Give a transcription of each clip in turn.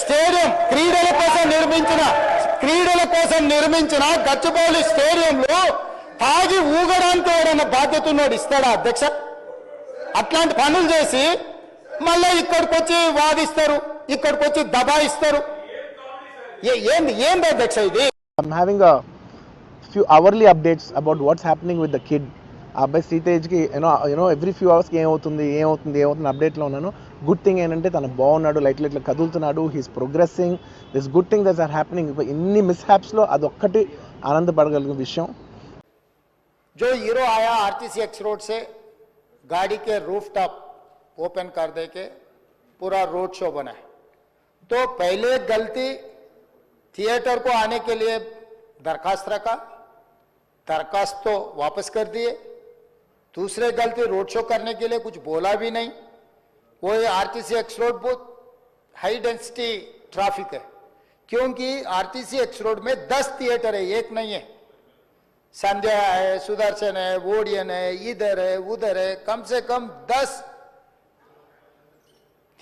Stadium క్రీడల కోసం నిర్మించిన క్రీడల కోసం నిర్మించిన గచ్చిబౌలి స్టేడియంలో తాగి ఊగడానికి ఎవరైనా బాధ్యత ఉన్నోడు ఇస్తాడా అధ్యక్ష? అట్లాంటి పనులు చేసి మళ్ళీ ఇక్కడికి వచ్చి వాదిస్తారు ఇక్కడికి వచ్చి దబాయిస్తారు. ఏ- ఏంది ఏంది అధ్యక్ష ఇది? I'm having hourly few hourly updates about what's happening with the kid. ఆ అబ్బాయి శ్రీతేజ్కి you know you know every few అవర్స్కి ఏమవుతుంది ఏమవుతుంది ఏమవుతుంది అప్డేట్లో ఉన్నాను. గుడ్ థింగ్ ఏంటంటే తను బాగున్నాడు లైట్ లైట్లో కదులుతున్నాడు he's progressing this good thing thus are happening ఇన్ని మిస్ హ్యాప్స్లో అదొక్కటి ఆనందపడగలిగిన విషయం जो हीरो आया आरटीसी एक्स रोड से गाड़ी के रूफ टॉप ओपन कर दे के पूरा रोड शो बना है तो पहले गलती थिएटर को आने के लिए दरखास्त रखा दरखास्त तो वापस कर दिए दूसरे गलती रोड शो करने के लिए कुछ बोला भी नहीं वो आरटीसी एक्स रोड बहुत हाई डेंसिटी ट्रैफ़िक है। क्योंकि आरटीसी एक्स रोड में 10 थिएटर है, एक नहीं है। संध्या है, सुदर्शन है, वोडियन है, इधर है, उधर है, कम से कम दस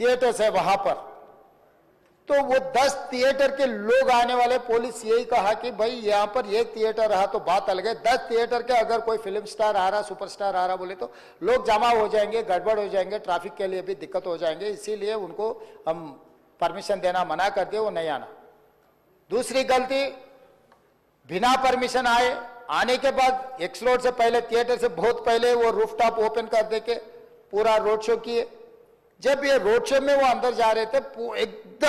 थिएटर्स है वहाँ पर। तो वो दस थिएटर के लोग आने वाले पुलिस यही कहा कि भाई यहाँ पर एक थिएटर रहा तो बात अलग है। दस थिएटर के अगर कोई फ़िल्म स्टार आ रहा सुपरस्टार आ रहा बोले तो लोग जमा हो जाएँगे, गड़बड़ हो जाएँगे ट्रैफ़िक के लिए भी दिक्कत हो जाएँगे, इसीलिए उनको हम परमिशन देना मना कर दिए वो नहीं आना। दूसरी गलती, बिना परमिशन आए, आने के बाद एक्स रोड से पहले थिएटर से बहुत पहले वो रूफटॉप ओपन कर दे के पूरा रोड शो किए। जब ये रोड शो में वो अंदर जा रहे थे एकदम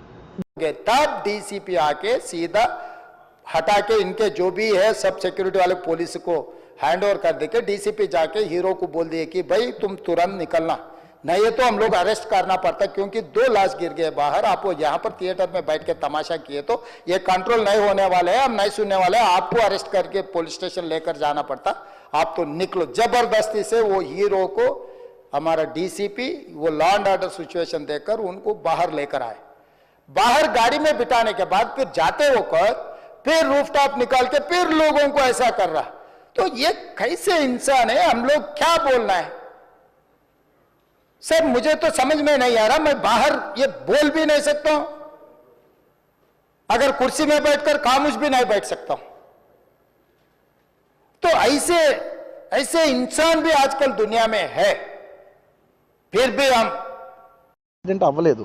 गए तब डीसीपी आके सीधा हटा के इनके जो भी है, सब सिक्योरिटी वाले पुलिस को हैंड ओवर कर देके डीसीपी जाके हीरो को बोल दिए कि भाई तुम तुरंत निकलना। नहीं तो हम लोग अरेस्ट करना पड़ता क्योंकि दो लाश गिर गए बाहर। आप यहाँ पर थिएटर में बैठ के तमाशा किए तो ये कंट्रोल नहीं होने वाले हैं, हम नहीं सुनने वाले हैं। आपको अरेस्ट करके पुलिस स्टेशन लेकर जाना पड़ता। आप तो निकलो। ज़बरदस्ती से वो हीरो को, हमारा डीसीपी वो लॉ एंड ऑर्डर सिचुएशन देकर उनको बाहर लेकर आए। बाहर गाड़ी में बिठाने के बाद फिर जाते होकर फिर रूफटॉप निकाल के फिर लोगों को ऐसा कर रहा तो ये कैसे इंसान है हम लोग क्या बोलना है सर मुझे तो समझ में नहीं आ रहा मैं बाहर ये बोल भी नहीं सकता हूं अगर कुर्सी में बैठकर खामोश भी नहीं बैठ सकता हूं तो ऐसे ऐसे इंसान भी आजकल दुनिया में है फिर भी हम యాక్సిడెంట్ అవ్వలేదు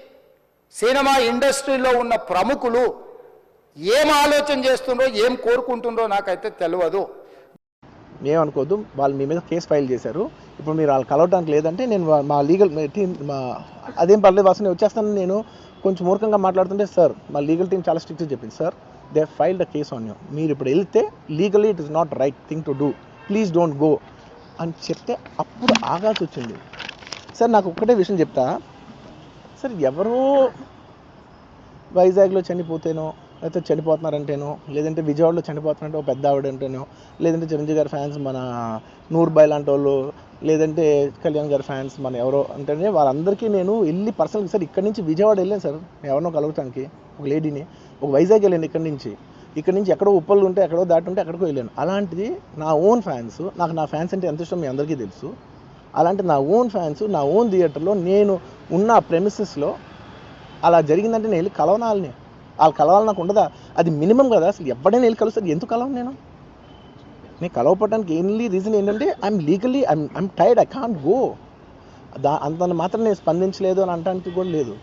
సినిమా ఇండస్ట్రీలో ఉన్న ప్రముఖులు ఏం ఆలోచన చేస్తుండ్రో ఏం కోరుకుంటుండ్రో నాకైతే తెలియదు ఏమనుకోవద్దు వాళ్ళు మీ మీద కేసు ఫైల్ చేశారు. ఇప్పుడు మీరు వాళ్ళు కలవడానికి లేదంటే నేను మా లీగల్ టీం మా అదేం పర్లేదు వాసన నేను వచ్చేస్తాను నేను కొంచెం మూర్ఖంగా మాట్లాడుతుంటే సార్ మా లీగల్ టీం చాలా స్ట్రిక్ట్గా చెప్పింది sir. They file the case on you. మీరు ఇప్పుడు వెళ్తే legally it is not right thing to do. Please don't go. అని చెప్తే అప్పుడు ఆగాల్సి వచ్చింది. సార్ నాకు ఒక్కటే విషయం చెప్తా. సార్ ఎవరో వైజాగ్లో చనిపోతేనో లేకపోతే చనిపోతున్నారంటేనో లేదంటే విజయవాడలో చనిపోతున్నారంటే ఒక పెద్ద ఆవిడ అంటేనో లేదంటే చిరంజీవి గారి ఫ్యాన్స్ మన నూర్బాయ్ లాంటి వాళ్ళు లేదంటే కళ్యాణ్ గారి ఫ్యాన్స్ మన ఎవరో అంటేనే వాళ్ళందరికీ నేను వెళ్ళి పర్సనల్ సార్ ఇక్కడి నుంచి విజయవాడ వెళ్ళాను సార్. ఎవరినో కలవటానికి ఒక లేడీని ఒక వైజాగ్ వెళ్ళాను ఇక్కడి నుంచి. ఇక్కడ నుంచి ఎక్కడో ఉప్పలు ఉంటే ఎక్కడో దాటి ఉంటే ఎక్కడికో వెళ్ళాను. అలాంటిది నా ఓన్ ఫ్యాన్స్ నాకు నా ఫ్యాన్స్ అంటే ఎంత ఇష్టం మీ అందరికీ తెలుసు. అలాంటి నా ఓన్ ఫ్యాన్స్ నా ఓన్ థియేటర్లో నేను ఉన్న ప్రెమిసెస్లో అలా జరిగిందంటే నేను వెళ్ళి కలవనాలని. వాళ్ళు కలవాలి నాకు ఉండదా? అది మినిమం కదా అసలు ఎవడైనా వెళ్ళి కలుస్తుంది ఎందుకు కలవను నేను? నేను కలవపడడానికి ఎన్లీ రీజన్ ఏంటంటే I'm legally I'm I'm tired I can't go దా అంత మాత్రం నేను స్పందించలేదు అని అనడానికి కూడా లేదు.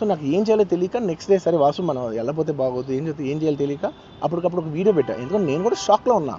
సో నాకు ఏం చేయాలో తెలియక నెక్స్ట్ డే సరే వాసు మనం వెళ్ళపోతే బాగోదు ఏం చేస్తే ఏం చేయాలో తెలియక అప్పటికప్పుడు ఒక వీడియో పెట్టా. ఎందుకంటే నేను కూడా షాక్లో ఉన్నా.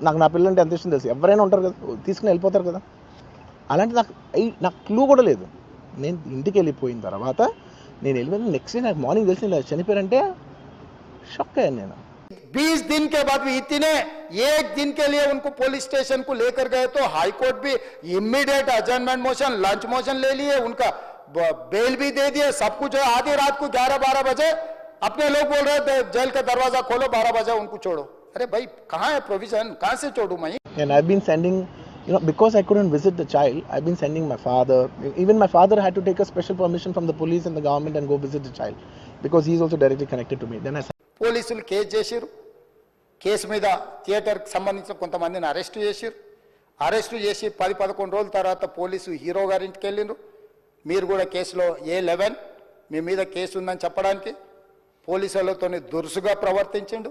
నాకు నా పిల్లలు అంటే ఎంత ఇష్టం తెలుసు ఎవరైనా ఉంటారు కదా తీసుకుని వెళ్ళిపోతారు కదా అలాంటి నాకు ఐ- నాకు క్లూ కూడా లేదు నేను ఇంటికి వెళ్ళిపోయిన తర్వాత నేను వెళ్ళిపోయిన నెక్స్ట్ డే నాకు మార్నింగ్ తెలిసింది ఇలా చనిపోయారంటే షాక్ అయ్యాను నేను बीस दिन के बाद भी इतने एक दिन के लिए उनको पुलिस स्टेशन को लेकर गए तो हाई कोर्ट भी immediate adjournment motion lunch motion ले लिए उनका ब- बेल भी दे दिए सब कुछ है आधी रात को 11 12 बजे अपने लोग बोल रहे थे जेल का दरवाजा खोलो 12 बजे उनको छोड़ो अरे भाई कहाँ है प्रोविजन कहाँ से छोड़ू मैं And I've been sending, you know, because I couldn't visit the child, I've been sending my father. Even my father had to take a special permission from the police and the government and go visit the child because he's also directly connected to me. Then I sent పోలీసులు case చేసిరు case మీద థియేటర్కి సంబంధించిన కొంతమందిని arrest చేసిరు arrest చేసి పది పదకొండు రోజుల తర్వాత పోలీసు హీరో గారి ఇంటికి వెళ్ళిండ్రు మీరు కూడా కేసులో ఏ లెవెన్ మీ మీద కేసు ఉందని చెప్పడానికి పోలీసులతో దురుసుగా ప్రవర్తించిండు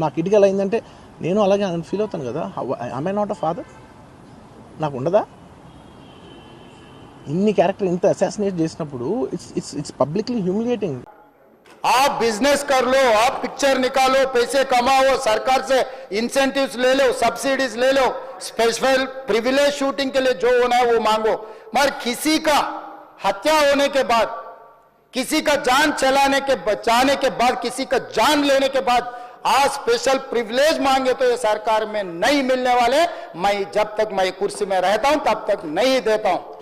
నా కిడ్కి ఎలా అయిందంటే నేను అలాగే ఫీల్ అవుతాను కదా ఐ నాట్ అ ఫాదర్ నాకు ఉండదా ఇన్ని క్యారెక్టర్ ఇంత అసాసినేట్ చేసినప్పుడు it's it's it's publicly humiliating आप बिजनेस कर लो आप पिक्चर निकालो पैसे कमाओ सरकार से इंसेंटिव्स ले लो सब्सिडीज ले लो स्पेशल प्रिविलेज शूटिंग के लिए जो होना है वो मांगो मगर किसी का हत्या होने के बाद किसी का जान चलाने के बचाने के बाद किसी का जान लेने के बाद आज स्पेशल प्रिविलेज मांगे तो ये सरकार में नहीं मिलने वाले। मैं जब तक मैं कुर्सी में रहता हूँ, तब तक नहीं देता हूँ।